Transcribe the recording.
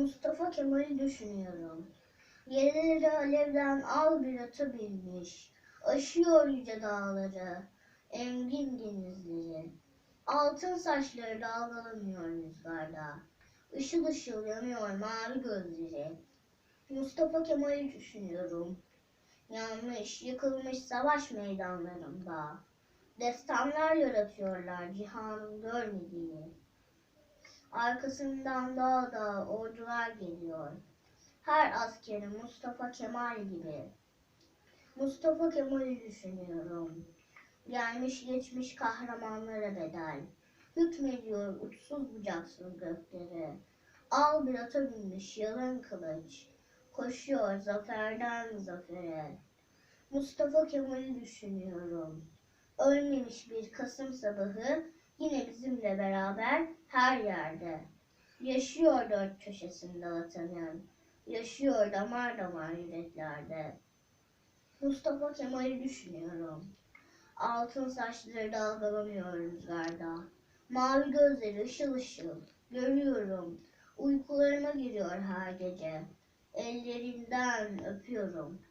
Mustafa Kemal'i düşünüyorum. Yerleri alevden al bir ata binmiş. Aşıyor yüce dağları, engin denizleri. Altın saçları dalgalanıyor rüzgarda. Işıl ışıl yanıyor mavi gözleri. Mustafa Kemal'i düşünüyorum. Yanmış, yıkılmış savaş meydanlarında. Destanlar yaratıyorlar cihanın görmediği. Arkasından dağ dağ ordular geliyor. Her askeri Mustafa Kemal gibi. Mustafa Kemal'i düşünüyorum. Gelmiş geçmiş kahramanlara bedel. Hükmediyor uçsuz bucaksız gökleri. Al bir ata binmiş yalın kılıç. Koşuyor zaferden zafere. Mustafa Kemal'i düşünüyorum. Ölmemiş bir Kasım sabahı yine bizimle beraber her yerde. Yaşıyor dört köşesinde vatanın. Yaşıyor damar damar yüreklerde. Mustafa Kemal'i düşünüyorum. Altın saçları dalgalanıyor rüzgarda. Mavi gözleri ışıl ışıl. Görüyorum. Uykularıma giriyor her gece. Ellerinden öpüyorum.